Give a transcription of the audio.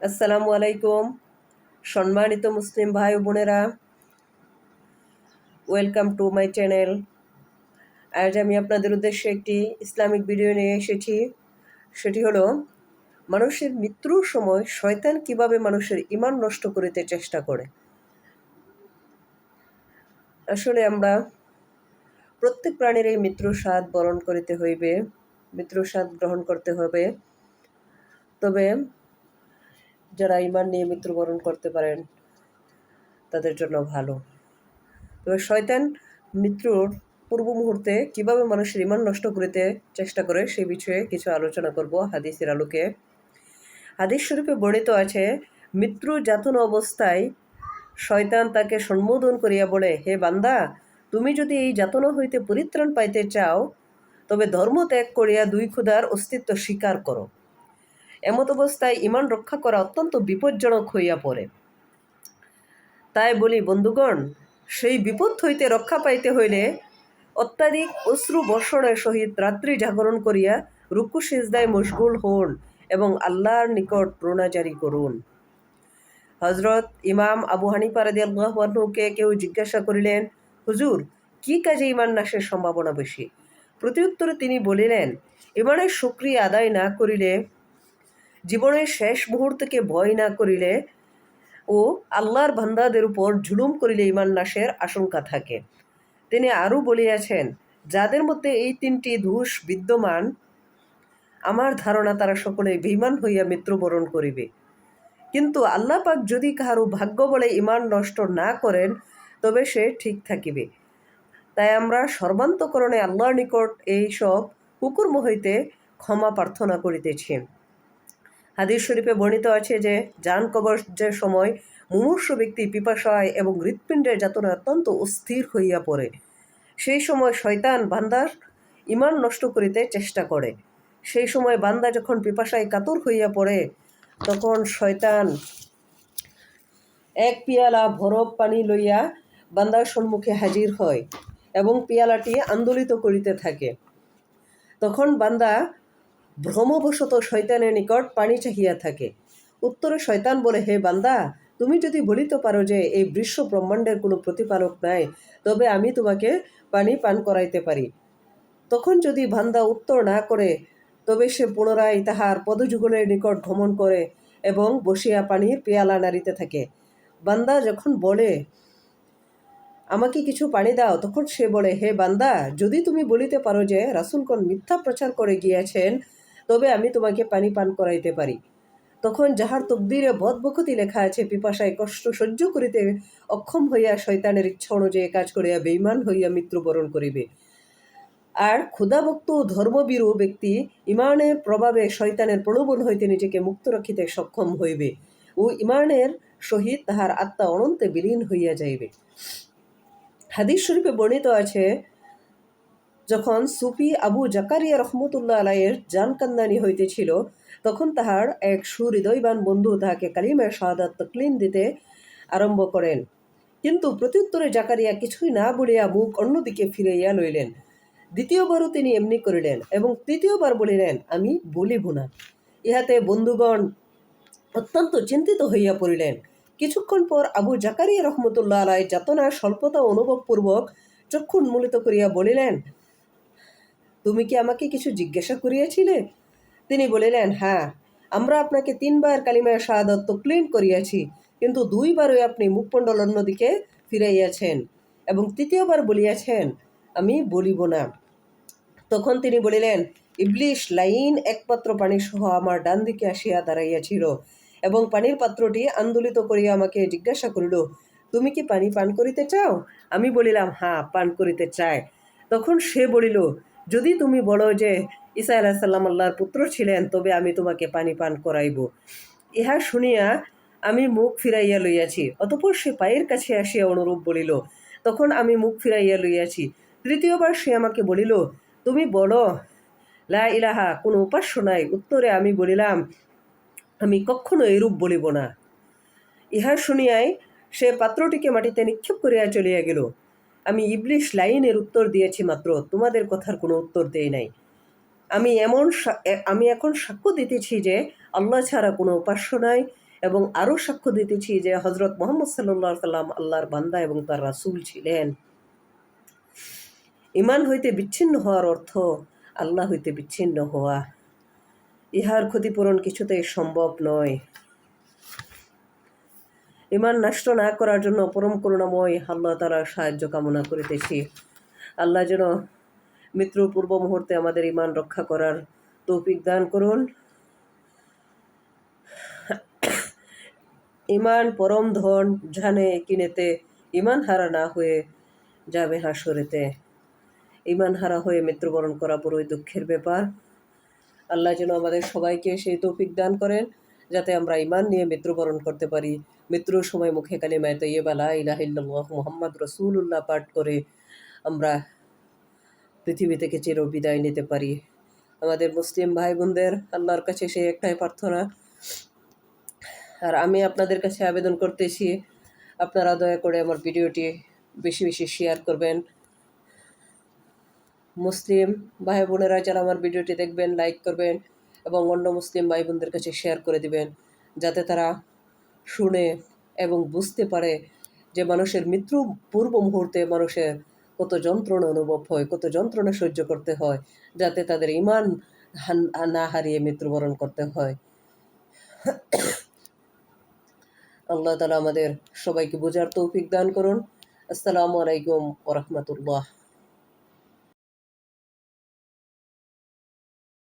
আসসালামু আলাইকুম। সম্মানিত মুসলিম ভাই বোনেরা ওয়েলকাম টু মাই চ্যানেল আজ আমি আপনাদের উদ্দেশ্যে একটি ইসলামিক ভিডিও নিয়ে এসেছি। সেটি হলো, মানুষের মৃত্যুর সময় শয়তান কীভাবে মানুষের ইমান নষ্ট করিতে চেষ্টা করে। আসলে আমরা প্রত্যেক প্রাণীর এই মৃত্যুর স্বাদ বরণ করিতে হইবে, মৃত্যুর স্বাদ গ্রহণ করতে হবে। তবে যারা ইমান নিয়ে মৃত্যুবরণ করতে পারেন, তাদের জন্য ভালো। তবে শয়তান মৃত্যুর পূর্ব মুহূর্তে কীভাবে মানুষের ইমান নষ্ট করিতে চেষ্টা করে সেই বিষয়ে কিছু আলোচনা করব হাদিসের আলোকে। হাদিস শরীফে বর্ণিত আছে মৃত্যু যাতন অবস্থায় শয়তান তাকে সম্বোধন করিয়া বলে, হে বান্দা, তুমি যদি এই যাতনা হইতে পরিত্রাণ পাইতে চাও, তবে ধর্ম ত্যাগ করিয়া দুই ক্ষুধার অস্তিত্ব স্বীকার করো। এমত অবস্থায় ইমান রক্ষা করা অত্যন্ত বিপজ্জনক হইয়া পড়ে। তাই বলি, বন্ধুগণ, সেই বিপদ হইতে রক্ষা পাইতে হইলে অত্যাধিক অশ্রু বর্ষণের সহিত রাত্রি জাগরণ করিয়া রুকু সিজদায় মশগুল হন এবং আল্লাহর নিকট প্রণাজারি করুন। হজরত ইমাম আবু হানিফা আল্লাহকে কেউ জিজ্ঞাসা করিলেন, হুজুর, কি কাজে ইমান নাশের সম্ভাবনা বেশি? প্রত্যুত্তরে তিনি বলিলেন, ইমানের সুক্রিয়া আদায় না করিলে জীবনের শেষ মুহূর্তকে ভয় না করিলে ও আল্লাহর বান্দাদের উপর ঝুলুম করিলে ইমান নাশের আশঙ্কা থাকে। তিনি আরও বলিয়াছেন, যাদের মধ্যে এই তিনটি ধূস বিদ্যমান, আমার ধারণা তারা সকলে বেইমান হইয়া মৃত্যুবরণ করিবে। কিন্তু আল্লাহ পাক যদি কাহারও ভাগ্য বলে ইমান নষ্ট না করেন, তবে সে ঠিক থাকিবে। তাই আমরা সর্বান্তকরণে আল্লাহর নিকট এই সব কুকুর্ম হইতে ক্ষমা প্রার্থনা করিতেছি। হাদিস শরীফে বর্ণিত আছে যে, যান কবরের সময় মুমূর্ষ ব্যক্তি পিপাসায় এবং হৃৎপিণ্ডের যাতনা অত্যন্ত অস্থির হইয়া পড়ে। সেই সময় শয়তান বান্দার ইমান নষ্ট করিতে চেষ্টা করে। সেই সময় বান্দা যখন পিপাসায় কাতর হইয়া পড়ে, তখন শয়তান এক পিয়ালা ভরব পানি লইয়া বান্দার সম্মুখে হাজির হয় এবং পিয়ালাটি আন্দোলিত করিতে থাকে। তখন বান্দা ভ্রমবশত শয়তানের নিকট পানি চাহিয়া থাকে। উত্তরে শয়তান বলে, হে বান্দা, তুমি যদি বলিতে পারো যে এই বিশ্ব ব্রহ্মাণ্ডের কোনো প্রতিপালক নাই, তবে আমি তোমাকে পানি পান করাইতে পারি। তখন যদি বান্দা উত্তর না করে, তবে সে পুনরায় তাহার পদযুগলের নিকট ভ্রমণ করে এবং বসিয়া পানির পেয়ালা নাড়িতে থাকে। বান্দা যখন বলে, আমাকে কিছু পানি দাও, তখন সে বলে, হে বান্দা, যদি তুমি বলিতে পারো যে রাসুলগণ মিথ্যা প্রচার করে গিয়েছেন তবে আমি তোমাকে পানি পান করাইতে পারি। তখন যাহার তকদিরে বদবকতি লেখা আছে, পিপাসায় কষ্ট সহ্য করিতে অক্ষম হইয়া শয়তানের ইচ্ছা অনুযায়ী কাজ করিয়া বেইমান হইয়া মৃত্যুবরণ করিবে। আর ক্ষুদাভক্ত ধর্মবীরু ব্যক্তি ইমানের প্রভাবে শয়তানের প্রলোভন হইতে নিজেকে মুক্ত রাখিতে সক্ষম হইবে ও ইমানের সহিত তাহার আত্মা অনন্তে বিলীন হইয়া যাইবে। হাদিস শরীফে বর্ণিত আছে যখন সুফি আবু জাকারিয়া রহমতুল্লাহ আলাইয়ের জানকান্দানি হইতেছিল, তখন তাহার এক সুহৃদয়বান বন্ধু তাহাকে কালিমায় শাহাদাত তকলিন দিতে আরম্ভ করেন। কিন্তু প্রত্যুত্তরে জাকারিয়া কিছুই না বলিয়া মুখ অন্যদিকে ফিরাইয়া লইলেন। দ্বিতীয়বারও তিনি এমনি করিলেন এবং তৃতীয়বার বলিলেন, আমি বলিব না। ইহাতে বন্ধুগণ অত্যন্ত চিন্তিত হইয়া পড়িলেন। কিছুক্ষণ পর আবু জাকারিয়া রহমতুল্লাহ আলাই যাতনার স্বল্পতা অনুভবপূর্বক চক্ষু উন্মূলিত করিয়া বলিলেন তুমি কি আমাকে কিছু জিজ্ঞাসা করিয়াছিলে? তিনি বলিলেন হ্যাঁ আমরা আপনাকে তিনবার কালিমায় শাহাদত ক্লিন করিয়াছি, কিন্তু দুইবারই আপনি মুখমণ্ডল অন্যদিকে ফিরাইয়াছেন এবং তৃতীয়বার বলিয়াছেন, আমি বলিব না। তখন তিনি বলিলেন, ইবলিশ, লাইন একপাত্র পানি সহ আমার ডান দিকে আসিয়া দাঁড়াইয়াছিল এবং পানির পাত্রটি আন্দোলিত করিয়া আমাকে জিজ্ঞাসা করিল, তুমি কি পানি পান করিতে চাও? আমি বলিলাম হ্যাঁ পান করিতে চাই। তখন সে বলিল যদি তুমি বলো যে ঈসা আলাহিসাল্লাম আল্লাহর পুত্র ছিলেন, তবে আমি তোমাকে পানি পান করাইব। ইহা শুনিয়া আমি মুখ ফিরাইয়া লইয়াছি, অতপর সে পায়ের কাছে আসিয়া অনুরূপ বলিল, তখন আমি মুখ ফিরাইয়া লইয়াছি। তৃতীয়বার সে আমাকে বলিল, তুমি বলো, লা ইলাহা, কোনো উপাস্য নাই। উত্তরে আমি বলিলাম, আমি কখনো এরূপ বলিব না। ইহা শুনিয়াই সে পাত্রটিকে মাটিতে নিক্ষেপ করিয়া চলিয়া গেল। আমি ইবলিশ লাইনের উত্তর দিয়েছি মাত্র, তোমাদের কথার কোনো উত্তর দেই নাই। আমি এমন আমি এখন সাক্ষ্য দিতেছি যে আল্লাহ ছাড়া কোনো উপাস্য নাই এবং আরও সাক্ষ্য দিতেছি যে হজরত মোহাম্মদ সাল্লাহ সাল্লাম আল্লাহর বান্দা এবং তার রাসূল ছিলেন। ইমান হইতে বিচ্ছিন্ন হওয়ার অর্থ আল্লাহ হইতে বিচ্ছিন্ন হওয়া। ইহার ক্ষতিপূরণ কিছুতেই সম্ভব নয়। ইমান নষ্ট না করার জন্য পরম করুণাময় আল্লাহ তালার সাহায্য কামনা করিতেছি। আল্লাহ যেন মৃত্যু পূর্ব মুহূর্তে আমাদের ইমান রক্ষা করার তৌফিক দান করুন। ইমান পরম ধন, জানে কিনেতে ইমান হারা না হয়ে যাবে হাসরেতে। ইমান হারা হয়ে মৃত্যুবরণ করা বড়ই দুঃখের ব্যাপার। আল্লাহ যেন আমাদের সবাইকে সেই তৌফিক দান করেন। যাতে আমরা ইমান নিয়ে মৃত্যুবরণ করতে পারি। মৃত্যুর সময় মুখে কালিমায় তৈয়বা লা ইলাহা ইল্লাল্লাহ মুহাম্মদ রসুল্লাহ পাঠ করে আমরা পৃথিবী থেকে চির বিদায় নিতে পারি। আমাদের মুসলিম ভাই বোনদের আল্লাহর কাছে সেই একটাই প্রার্থনা। আর আমি আপনাদের কাছে আবেদন করতেছি, আপনারা দয়া করে আমার ভিডিওটি বেশি বেশি শেয়ার করবেন। মুসলিম ভাই বোনেরা যারা আমার ভিডিওটি দেখবেন, লাইক করবেন এবং অন্য মুসলিম ভাই বোনদের কাছে শেয়ার করে দিবেন, যাতে তারা শুনে এবং বুঝতে পারে যে মানুষের মৃত্যু পূর্ব মুহূর্তে মানুষের কত যন্ত্রণা অনুভব হয়, কত যন্ত্রণা সহ্য করতে হয়, যাতে তাদের ইমান না হারিয়ে মৃত্যুবরণ করতে হয়। আল্লাহ তালা আমাদের সবাইকে বোঝার তৌফিক দান করুন। আসসালামু আলাইকুম ওরহমতুল্লাহ